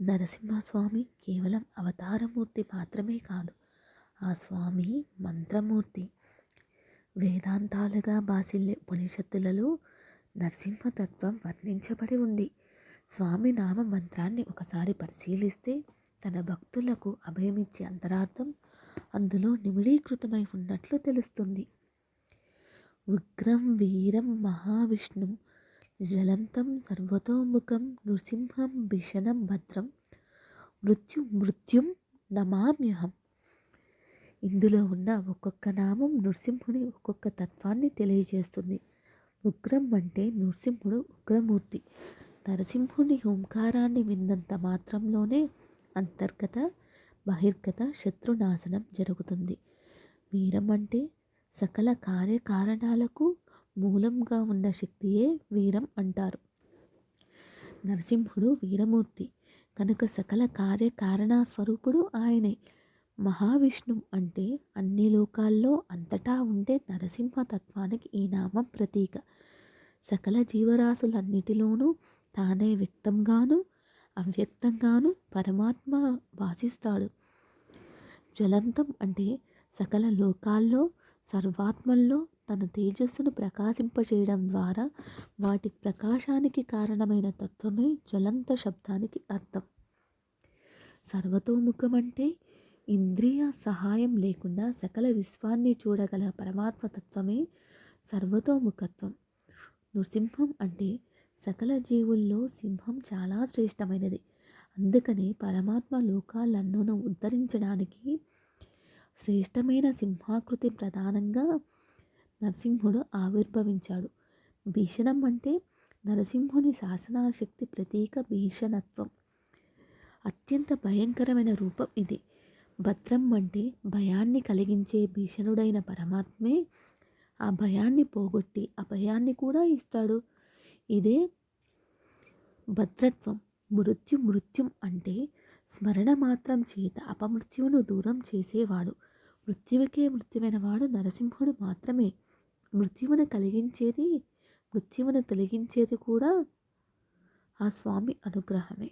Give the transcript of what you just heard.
నరసింహస్వామి కేవలం అవతారమూర్తి మాత్రమే కాదు ఆ స్వామి మంత్రమూర్తి. వేదాంతాలుగా బాసిల్లే ఉపనిషత్తులలో నరసింహతత్వం వర్ణించబడి ఉంది. స్వామి నామ మంత్రాన్ని ఒకసారి పరిశీలిస్తే తన భక్తులకు అభయమిచ్చే అంతరార్థం అందులో నిమిడీకృతమై ఉన్నట్లు తెలుస్తుంది. ఉగ్రం వీరం మహావిష్ణుం జ్వలంతం సర్వతోముఖం నృసింహం భీషణం భద్రం మృత్యు మృత్యుం నమామ్యహం. ఇందులో ఉన్న ఒక్కొక్క నామం నృసింహుని ఒక్కొక్క తత్వాన్ని తెలియజేస్తుంది. ఉగ్రం అంటే నృసింహుడు ఉగ్రమూర్తి. నరసింహుని ఓంకారాన్ని విన్నంత మాత్రంలోనే అంతర్గత బహిర్గత శత్రునాశనం జరుగుతుంది. వీరం అంటే సకల కార్యకారణాలకు మూలంగా ఉన్న శక్తియే వీరం అంటారు. నరసింహుడు వీరమూర్తి. కనుక సకల కార్యకారణ స్వరూపుడు ఆయనే. మహావిష్ణు అంటే అన్ని లోకాల్లో అంతటా ఉండే నరసింహతత్వానికి ఈ నామం ప్రతీక. సకల జీవరాశులన్నిటిలోనూ తానే వ్యక్తంగాను అవ్యక్తంగాను పరమాత్మ వాసిస్తాడు. జ్వలంతం అంటే సకల లోకాల్లో సర్వాత్మల్లో తన తేజస్సును ప్రకాశింపచేయడం ద్వారా వాటి ప్రకాశానికి కారణమైన తత్వమే జ్వలంత శబ్దానికి అర్థం. సర్వతోముఖం అంటే ఇంద్రియ సహాయం లేకుండా సకల విశ్వాన్ని చూడగల పరమాత్మ తత్వమే సర్వతోముఖత్వం. నృసింహం అంటే సకల జీవుల్లో సింహం చాలా శ్రేష్టమైనది. అందుకని పరమాత్మ లోకాలన్నును ఉద్ధరించడానికి శ్రేష్టమైన సింహాకృతి ప్రధానంగా నరసింహుడు ఆవిర్భవించాడు. భీషణం అంటే నరసింహుని శాసనాశక్తి ప్రతీక భీషణత్వం. అత్యంత భయంకరమైన రూపం ఇది. భద్రం అంటే భయాన్ని కలిగించే భీషణుడైన పరమాత్మే ఆ భయాన్ని పోగొట్టి అభయాన్ని కూడా ఇస్తాడు. ఇదే భద్రత్వం. మృత్యు మృత్యుం అంటే స్మరణ మాత్రం చేత అపమృత్యువును దూరం చేసేవాడు. మృత్యువుకే మృత్యువైన వాడు నరసింహుడు మాత్రమే. మృత్యువును కలిగించేది మృత్యువును తొలగించేది కూడా ఆ స్వామి అనుగ్రహమే.